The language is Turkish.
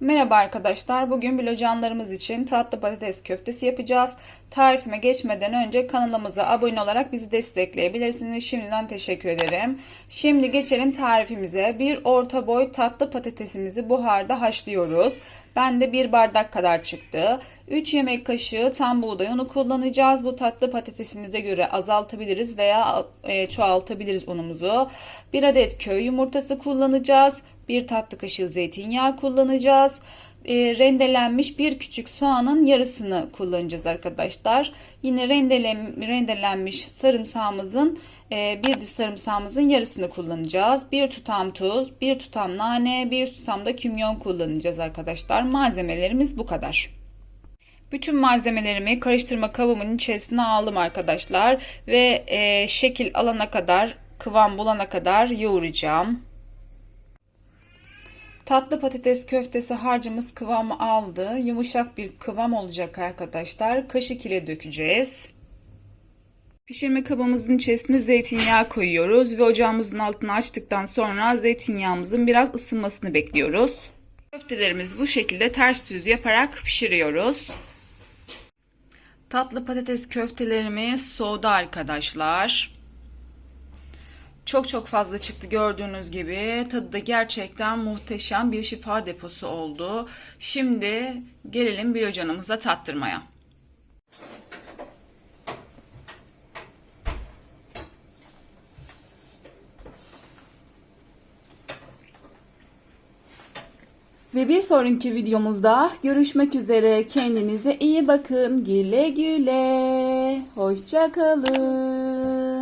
Merhaba arkadaşlar. Bugün blocanlarımız için tatlı patates köftesi yapacağız. Tarifime geçmeden önce kanalımıza abone olarak bizi destekleyebilirsiniz. Şimdiden teşekkür ederim. Şimdi geçelim tarifimize. Bir orta boy tatlı patatesimizi buharda haşlıyoruz. Bende bir bardak kadar çıktı. 3 yemek kaşığı tam buğday unu kullanacağız. Bu tatlı patatesimize göre azaltabiliriz veya e, çoğaltabiliriz unumuzu. 1 adet köy yumurtası kullanacağız. 1 tatlı kaşığı zeytinyağı kullanacağız. E, rendelenmiş bir küçük soğanın yarısını kullanacağız arkadaşlar. Yine rendelen, rendelenmiş sarımsağımızın e, bir diş sarımsağımızın yarısını kullanacağız. Bir tutam tuz, bir tutam nane, bir tutam da kimyon kullanacağız arkadaşlar. Malzemelerimiz bu kadar. Bütün malzemelerimi karıştırma kabımın içerisine aldım arkadaşlar ve e, şekil alana kadar kıvam bulana kadar yoğuracağım. Tatlı patates köftesi harcımız kıvamı aldı. Yumuşak bir kıvam olacak arkadaşlar. Kaşık ile dökeceğiz. Pişirme kabımızın içerisine zeytinyağı koyuyoruz ve ocağımızın altını açtıktan sonra zeytinyağımızın biraz ısınmasını bekliyoruz. Köftelerimizi bu şekilde ters düz yaparak pişiriyoruz. Tatlı patates köftelerimiz soğudu arkadaşlar. Çok çok fazla çıktı gördüğünüz gibi. Tadı da gerçekten muhteşem bir şifa deposu oldu. Şimdi gelelim biyocanımıza tattırmaya. Ve bir sonraki videomuzda görüşmek üzere. Kendinize iyi bakın. Güle güle. Hoşçakalın.